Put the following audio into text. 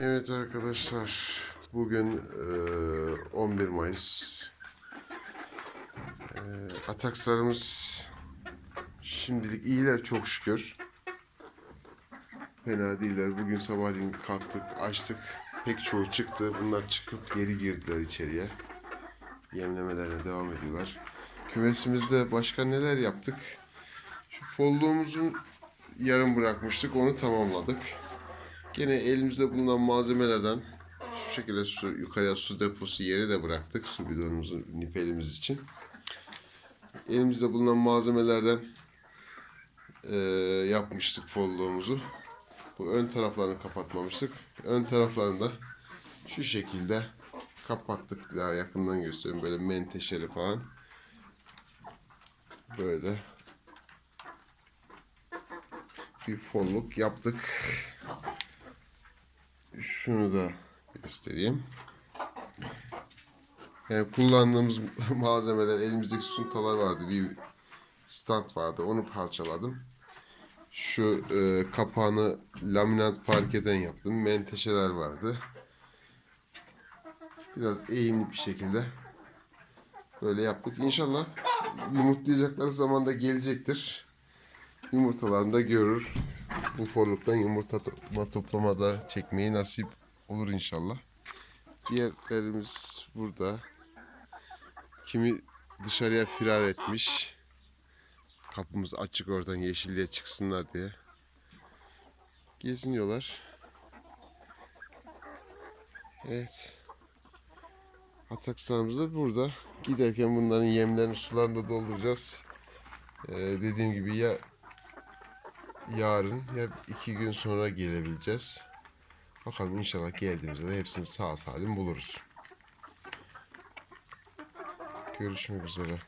Evet arkadaşlar, bugün eee, 11 Mayıs. Eee, Atakslarımız şimdilik iyiler çok şükür. Fena değiller. Bugün sabahleyin kalktık, açtık. Pek çoğu çıktı. Bunlar çıkıp geri girdiler içeriye. Yemlemelerine devam ediyorlar. Kümesimizde başka neler yaptık? Şu folluğumuzun yarım bırakmıştık. Onu tamamladık. Gene elimizde bulunan malzemelerden şu şekilde su, yukarıya su deposu yeri de bıraktık. Su bidonumuzu nipelimiz için. Elimizde bulunan malzemelerden eee, yapmıştık folluğumuzu. Bu ön taraflarını kapatmamıştık. Ön taraflarını da şu şekilde kapattık. Daha yakından göstereyim. Böyle menteşeli falan. Böyle bir folluk yaptık. Şunu da göstereyim. Yani kullandığımız malzemeler, elimizdeki suntalar vardı. Bir stand vardı. Onu parçaladım. Şu e, kapağını laminat parkeden yaptım. Menteşeler vardı. Biraz eğimli bir şekilde böyle yaptık. İnşallah yumurtlayacakları zaman da gelecektir. Yumurtalarını da görür. Bu forluktan yumurta toplama, toplamada çekmeyi nasip olur inşallah. Diğerlerimiz burada. Kimi dışarıya firar etmiş. Kapımız açık oradan yeşilliğe çıksınlar diye. Geziniyorlar. Evet. Ataksanımız da burada. Giderken bunların yemlerini sularını da dolduracağız. Ee, dediğim gibi ya yarın ya iki gün sonra gelebileceğiz. Bakalım inşallah geldiğimizde de hepsini sağ salim buluruz. Görüşmek üzere.